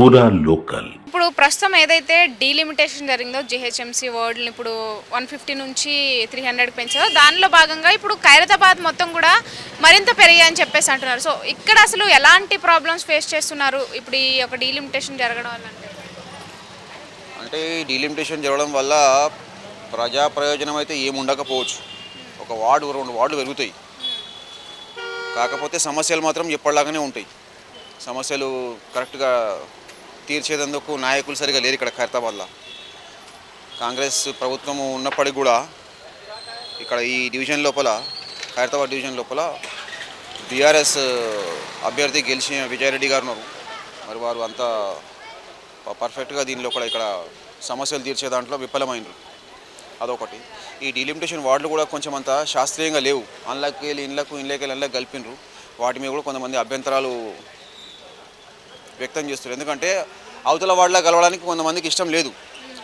పూరా లోకల్. ఇప్పుడు ప్రస్తుతం ఏదైతే డీలిమిటేషన్ జరిగిందో జిహెచ్ఎంసీ వర్డ్ని ఇప్పుడు వన్ ఫిఫ్టీ నుంచి త్రీ హండ్రెడ్ పెంచారో దానిలో భాగంగా ఇప్పుడు ఖైరతాబాద్ మొత్తం కూడా మరింత పెరిగాయని చెప్పేసి అంటున్నారు. సో ఇక్కడ అసలు ఎలాంటి ప్రాబ్లమ్స్ ఫేస్ చేస్తున్నారు ఇప్పుడు ఈ యొక్క డీలిమిటేషన్ జరగడం వల్ల అంటే? ఈ డీలిమిటేషన్ జరగడం వల్ల ప్రజా ప్రయోజనం అయితే ఏమి ఉండకపోవచ్చు. ఒక వార్డు రెండు వార్డులు పెరుగుతాయి. కాకపోతే సమస్యలు మాత్రం ఎప్పటిలాగానే ఉంటాయి. సమస్యలు కరెక్ట్గా తీర్చేందుకు నాయకులు సరిగా లేరు ఇక్కడ ఖైరతాబాద్లో. కాంగ్రెస్ ప్రభుత్వం ఉన్నప్పటికీ కూడా ఇక్కడ ఈ డివిజన్ లోపల ఖైరతాబాద్ డివిజన్ లోపల బీఆర్ఎస్ అభ్యర్థి గెలిచిన విజయారెడ్డి గారు ఉన్నారు. మరి వారు అంతా పర్ఫెక్ట్గా దీనిలో కూడా ఇక్కడ సమస్యలు తీర్చే దాంట్లో విఫలమైనరు అదొకటి. ఈ డీలిమిటేషన్ వార్డులు కూడా కొంచెం అంత శాస్త్రీయంగా లేవు. అందులోకి వెళ్ళి ఇళ్ళకు ఇళ్ళకి వెళ్ళి ఇళ్ళకి కలిపినరు వాటి మీద కూడా కొంతమంది అభ్యంతరాలు వ్యక్తం చేస్తారు ఎందుకంటే అవతల వాళ్ళ కలవడానికి కొంతమందికి ఇష్టం లేదు.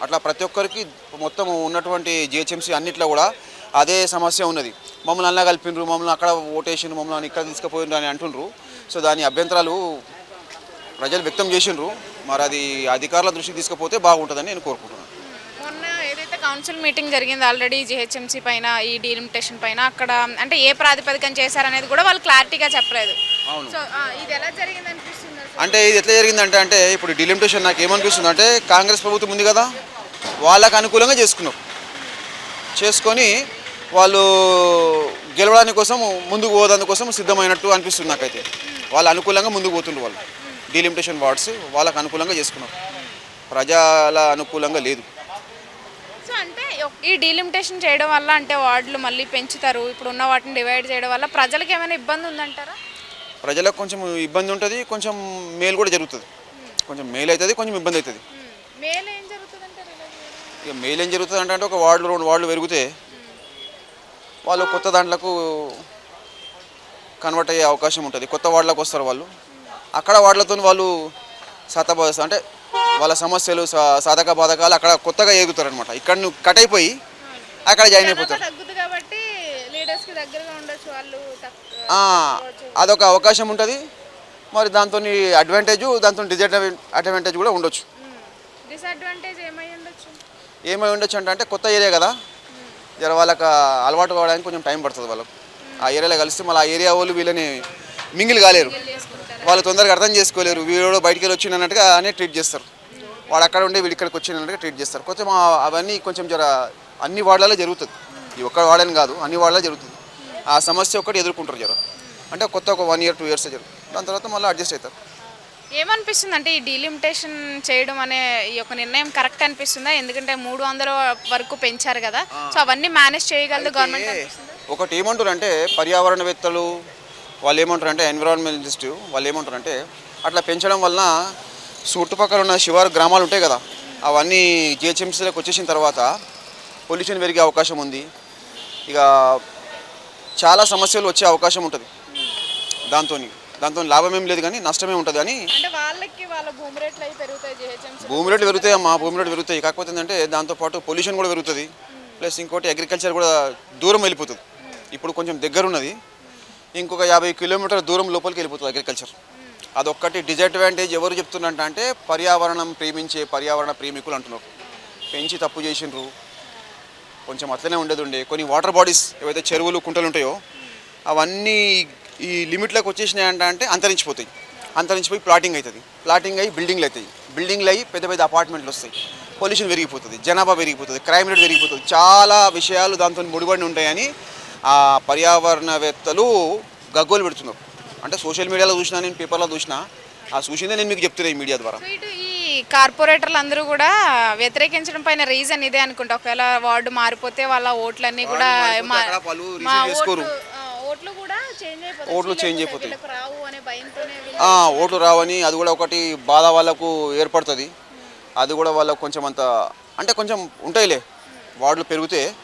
అట్లా ప్రతి ఒక్కరికి మొత్తం ఉన్నటువంటి జిహెచ్ఎంసీ అన్నిట్లో కూడా అదే సమస్య ఉన్నది. మమ్మల్ని అలా కలిపినరు మమ్మల్ని అక్కడ ఓటేసిండ్రు మమ్మల్ని ఇక్కడ తీసుకుపోయిండ్రు అని అంటుండ్రు. సో దాని అభ్యంతరాలు ప్రజలు వ్యక్తం చేసిండ్రు. మరి అది అధికారుల దృష్టికి తీసుకుపోతే బాగుంటుందని నేను కోరుకుంటున్నాను. మొన్న ఏదైతే కౌన్సిల్ మీటింగ్ జరిగింది ఆల్రెడీ జిహెచ్ఎంసీ పైన ఈ డీలిమిటేషన్ పైన అక్కడ అంటే ఏ ప్రాతిపదికన చేశారనేది కూడా వాళ్ళు క్లారిటీగా చెప్పలేదు. అవును. సో ఇది ఎలా జరిగింది అనిపిస్తుంది అంటే ఇది ఎట్లా జరిగిందంటే అంటే ఇప్పుడు డిలిమిటేషన్ నాకు ఏమనిపిస్తుంది అంటే కాంగ్రెస్ ప్రభుత్వం ఉంది కదా వాళ్ళకు అనుకూలంగా చేసుకున్నారు చేసుకొని వాళ్ళు గెలవడానికి కోసం ముందుకు పోదాని కోసం సిద్ధమైనట్టు అనిపిస్తుంది నాకైతే. వాళ్ళ అనుకూలంగా ముందుకు పోతుండ్రు వాళ్ళు. డీలిమిటేషన్ వార్డ్స్ వాళ్ళకు అనుకూలంగా చేసుకున్నారు ప్రజల అనుకూలంగా లేదు. సో అంటే ఈ డీలిమిటేషన్ చేయడం వల్ల అంటే వార్డులు మళ్ళీ పెంచుతారు ఇప్పుడు ఉన్న వాటిని డివైడ్ చేయడం వల్ల ప్రజలకు ఏమైనా ఇబ్బంది ఉందంటారా? ప్రజలకు కొంచెం ఇబ్బంది ఉంటుంది కొంచెం మేలు కూడా జరుగుతుంది. కొంచెం మేలు అవుతుంది కొంచెం ఇబ్బంది అవుతుంది మేలు? ఇక మెయిల్ ఏం జరుగుతుంది అంటే ఒక వార్డులు రెండు వార్డులు పెరిగితే వాళ్ళు కొత్త దాంట్లకు కన్వర్ట్ అయ్యే అవకాశం ఉంటుంది. కొత్త వార్డులకు వస్తారు వాళ్ళు. అక్కడ వార్డులతో వాళ్ళు సతబ అంటే వాళ్ళ సమస్యలు సాధక బాధకాలు అక్కడ కొత్తగా ఎగుతారు అనమాట ఇక్కడ నువ్వు కట్ అయిపోయి అక్కడ జాయిన్ అయిపోతారు. దగ్గరగా ఉండొచ్చు వాళ్ళు అదొక అవకాశం ఉంటుంది. మరి దాంతో అడ్వాంటేజ్ దాంతో డిసడ్వాంటేజ్ కూడా ఉండొచ్చు. డిసడ్వాంటేజ్ ఏమై ఉండొచ్చు? ఏమై ఉండొచ్చు అంటే అంటే కొత్త ఏరియా కదా. జర వాళ్ళకి అలవాటు కావడానికి కొంచెం టైం పడుతుంది వాళ్ళకు. ఆ ఏరియాలో కలిస్తే మళ్ళీ ఆ ఏరియా వాళ్ళు వీళ్ళని మింగిల్ కాలేరు. వాళ్ళు తొందరగా అర్థం చేసుకోలేరు. వీడు బయటికి వెళ్ళి వచ్చిన అన్నట్టుగా అనే ట్రీట్ చేస్తారు. వాడు అక్కడ ఉండి వీడి ఇక్కడికి వచ్చినట్టుగా ట్రీట్ చేస్తారు. కొంచెం అవన్నీ కొంచెం జర అన్ని వార్డులలో జరుగుతుంది. ఈ ఒక్క వార్డని కాదు అన్ని వార్డులో జరుగుతుంది. ఆ సమస్య ఒకటి ఎదుర్కొంటారు జర అంటే కొత్త ఒక వన్ ఇయర్ టూ ఇయర్స్ జరుగుతుంది దాని తర్వాత మళ్ళీ అడ్జస్ట్ అవుతారు ఏమనిపిస్తుంది అంటే ఈ డీలిమిటేషన్ చేయడం అనే ఈ యొక్క నిర్ణయం కరెక్ట్ అనిపిస్తుందా? ఎందుకంటే మూడు వందల వరకు పెంచారు కదా. సో అవన్నీ మేనేజ్ చేయగలదు గవర్నమెంట్ ఒకటి ఏమంటారు అంటే పర్యావరణవేత్తలు వాళ్ళు ఏమంటారు అంటే ఎన్విరాన్మెంటలిస్ట్ వాళ్ళు ఏమంటారు అంటే అట్లా పెంచడం వలన చుట్టుపక్కల ఉన్న శివారు గ్రామాలు ఉంటాయి కదా. అవన్నీ జిహెచ్ఎంసీలకు వచ్చేసిన తర్వాత పొల్యూషన్ పెరిగే అవకాశం ఉంది. ఇక చాలా సమస్యలు వచ్చే అవకాశం ఉంటుంది. దాంతో దాంతో లాభం ఏం లేదు కానీ నష్టమే ఉంటుంది కానీ వాళ్ళ భూమి రేట్లు పెరుగుతాయి జిహెచ్ఎంసీ భూమి రేట్లు పెరుగుతాయి అమ్మా భూమి రేట్లు పెరుగుతాయి. కాకపోతే ఏంటంటే దాంతోపాటు పొల్యూషన్ కూడా పెరుగుతుంది. ప్లస్ ఇంకోటి అగ్రికల్చర్ కూడా దూరం వెళ్ళిపోతుంది. ఇప్పుడు కొంచెం దగ్గర ఉన్నది ఇంకొక యాభై కిలోమీటర్ల దూరం లోపలికి వెళ్ళిపోతుంది అగ్రికల్చర్. అదొక్కటి డిజడ్వాంటేజ్ ఎవరు చెప్తున్నారంట అంటే పర్యావరణం ప్రేమించే పర్యావరణ ప్రేమికులు అంటున్నారు. పెంచి తప్పు చేసిండ్రు. కొంచెం అట్లనే ఉండేది ఉండే కొన్ని వాటర్ బాడీస్ ఏవైతే చెరువులు కుంటలు ఉంటాయో అవన్నీ ఈ లిమిట్లోకి వచ్చేసినాయి అంటే అంతరించిపోతాయి. అంతరించిపోయి ప్లాటింగ్ అవుతుంది ప్లాటింగ్ అయ్యి బిల్డింగ్లు అవుతాయి బిల్డింగ్లు అయ్యి పెద్ద పెద్ద అపార్ట్మెంట్లు వస్తాయి. పొల్యూషన్ పెరిగిపోతుంది. జనాభా పెరిగిపోతుంది. క్రైమ్ రేట్ పెరిగిపోతుంది. చాలా విషయాలు దాంతో ముడిపడి ఉంటాయని ఆ పర్యావరణవేత్తలు గగ్గోలు పెడుతున్నారు. అంటే సోషల్ మీడియాలో చూసినా నేను పేపర్లో చూసినా ఆ చూసిందే నేను మీకు చెప్తున్నాను ఈ మీడియా ద్వారా. కార్పొరేటర్లు అందరూ కూడా వ్యతిరేకించడం పైన రీజన్ ఇదే అనుకుంటా. ఒకవేళ వార్డు మారిపోతే వాళ్ళ ఓట్లన్నీ కూడా మా- మా. ఓట్లు ఆ, ఓట్లు కూడా చేంజ్ అయిపోతాయి. ఓట్లు change అయిపోతాయి. వీళ్ళకి రావు అనే భయంతోనే వీళ్ళు- ఆ, ఓట్లు రావని అది కూడా ఒకటి బాధ వాళ్ళకు ఏర్పడుతుంది. అది కూడా వాళ్ళకు కొంచెం అంత అంటే కొంచెం ఉంటాయిలే. వార్డులు పెరిగితే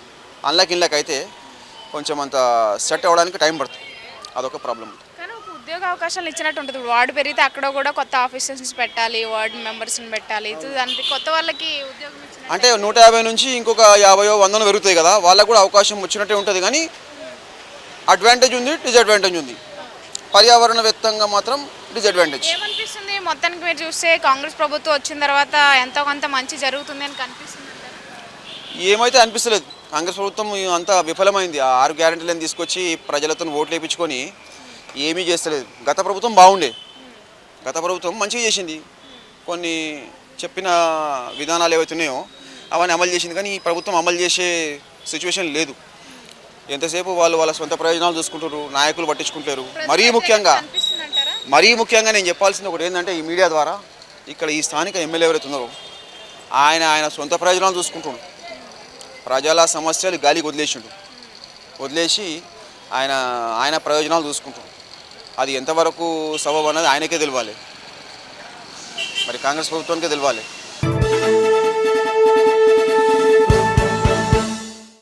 అన్లకి ఇళ్ళకి అయితే కొంచెం అంత సెట్ అవ్వడానికి టైం పడుతుంది. అదొక ప్రాబ్లం. ఉద్యోగ అవకాశాలు ఇచ్చినట్టు ఉంటుంది. వార్డు పెరిగితే అక్కడ కూడా కొత్త ఆఫీసర్స్ పెట్టాలి వార్డు మెంబర్స్ని పెట్టాలి. దానికి కొత్త వాళ్ళకి ఉద్యోగం అంటే నూట యాభై నుంచి ఇంకొక యాభయో వందనో పెరుగుతాయి కదా వాళ్ళకు కూడా అవకాశం వచ్చినట్టే ఉంటుంది కానీ అడ్వాంటేజ్ ఉంది డిసడ్వాంటేజ్ ఉంది. పర్యావరణవేత్తంగా మాత్రం డిసడ్వాంటేజ్ ఏమనిపిస్తుంది? మొత్తానికి మీరు చూస్తే కాంగ్రెస్ ప్రభుత్వం వచ్చిన తర్వాత ఎంతో కొంత మంచి జరుగుతుంది అని కనిపిస్తుంది? ఏమైతే అనిపిస్తలేదు. కాంగ్రెస్ ప్రభుత్వం అంతా విఫలమైంది. ఆరు గ్యారెంటీలను తీసుకొచ్చి ప్రజలతో ఓట్లు వేయించుకొని ఏమీ చేస్తలేదు. గత ప్రభుత్వం బాగుండే. గత ప్రభుత్వం మంచిగా చేసింది. కొన్ని చెప్పిన విధానాలు ఏవైతున్నాయో అవన్నీ అమలు చేసింది. కానీ ఈ ప్రభుత్వం అమలు చేసే సిచ్యువేషన్ లేదు. ఎంతసేపు వాళ్ళు వాళ్ళ సొంత ప్రయోజనాలు చూసుకుంటారు నాయకులు పట్టించుకుంటారు మరీ ముఖ్యంగా మరీ ముఖ్యంగా నేను చెప్పాల్సింది ఒకటి ఏంటంటే ఈ మీడియా ద్వారా ఇక్కడ ఈ స్థానిక ఎమ్మెల్యే ఎవరైతే ఉన్నారో ఆయన ఆయన సొంత ప్రయోజనాలు చూసుకుంటుండు ప్రజల సమస్యలు గాలికి వదిలేసిండు. వదిలేసి ఆయన ఆయన ప్రయోజనాలు చూసుకుంటుండు అది ఎంతవరకు సబబు అన్నది ఆయనకే తెలియాలి మరి కాంగ్రెస్ ప్రభుత్వానికే తెలియాలి